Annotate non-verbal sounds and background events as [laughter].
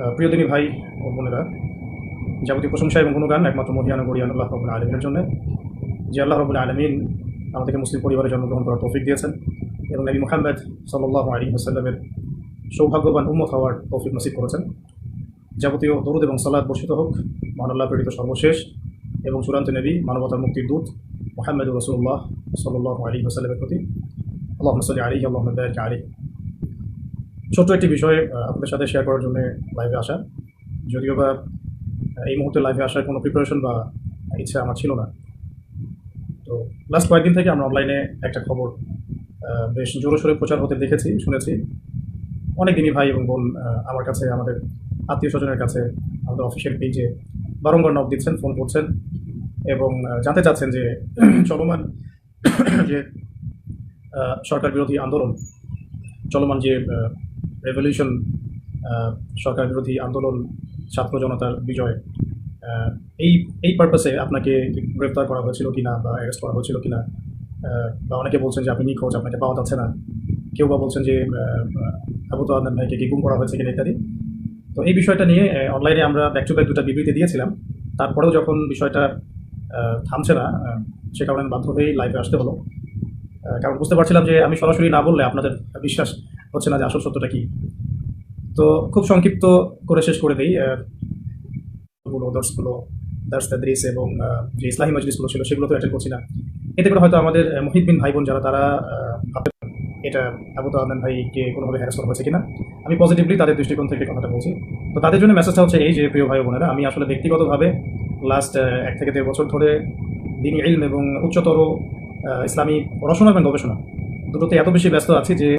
আহ, প্রিয় দিনী ভাই ও বোনেরা যাবতীয় প্রশংসা এবং গুণগান একমাত্র মহিয়ান গরিয়ান আল্লাহ রবুল আলমিনের জন্য যে আল্লাহ রবুল আলমিন আমাদেরকে মুসলিম পরিবারে জন্মগ্রহণ করার তৌফিক দিয়েছেন এবং নবী মোহাম্মদ সাল্লাহ আলী হাসাল্লামের সৌভাগ্যবান উম্মত হওয়ার তৌফিক নসিব করেছেন। যাবতীয় দরুদ এবং সালাদ বর্ষিত হোক মহানাল্লাহ প্রেরিত সর্বশেষ এবং চূড়ান্ত নবী মানবতার মুক্তির দূত মোহাম্মদ রসুল্লাহ সাল্লাহ আলী হাসাল্লামের প্রতি। আল্লাহ সাল্লি আলী আল্লাহ আলী ছোট্ট একটি বিষয় আপনাদের সাথে শেয়ার করার জন্য লাইভে আসা। যদিও বা এই মুহূর্তে লাইভে আসার কোনো প্রিপারেশন বা ইচ্ছা আমার ছিল না। তো লাস্ট কয়েকদিন থেকে আমরা অনলাইনে একটা খবর বেশ জোরে সোরে প্রচার হতে দেখেছি, শুনেছি। অনেক দিনই ভাই এবং বোন আমার কাছে, আমাদের আত্মীয় স্বজনের কাছে, আমাদের অফিসিয়াল পেজে বারংবার নক দিচ্ছেন ফোন করছেন এবং জানতে চাচ্ছেন যে [clears throat] চলমান [clears throat] যে সরকার বিরোধী আন্দোলন, চলমান যে রেভলিউশন সরকার বিরোধী আন্দোলন ছাত্র জনতার বিজয় এই এই পারপাসে আপনাকে গ্রেফতার করা হয়েছিল কিনা বা অ্যারেস্ট করা হয়েছিল কিনা আহ, বা অনেকে বলছেন যে আপনি নিখোঁজ আপনাকে পাওয়া যাচ্ছে না। কেউ বা বলছেন যে আবু তো আদনান ভাইকে কি গুম করা হয়েছে কিনা ইত্যাদি। তো এই বিষয়টা নিয়ে অনলাইনে আমরা ব্যাক টু ব্যাক দুটা বিবৃতি দিয়েছিলাম। তারপরেও যখন বিষয়টা থামছে না সে কারণে বাধ্য হয়েই লাইভে আসতে হলো। কারণ বুঝতে পারছিলাম যে আমি সরাসরি না বললে আপনাদের বিশ্বাস হচ্ছে না যে আসল সত্যটা কি? তো খুব সংক্ষিপ্ত করে শেষ করে দিই দর্শগুলো দার্স তাদ্রিস এবং যে ইসলামী মজলিসগুলো ছিল সেগুলো তো অ্যাটেন্ড করছি না। এতে করে হয়তো আমাদের আহ, মহিউদ্দিন ভাই বোন যারা তারা এটা আবু তো আদনান ভাইকে কোনোভাবে হ্যারাস করা হয়েছে কিনা। আমি পজিটিভলি তাদের দৃষ্টিকোণ থেকে কথাটা বলছি। তো তাদের জন্য মেসেজটা হচ্ছে এই যে প্রিয় ভাই বোনেরা আমি আসলে ব্যক্তিগতভাবে লাস্ট এক থেকে দেড় বছর ধরে দিন ইলম এবং উচ্চতর ইসলামী পড়াশোনা এবং গবেষণা দুটোতে এত বেশি ব্যস্ত আছি যে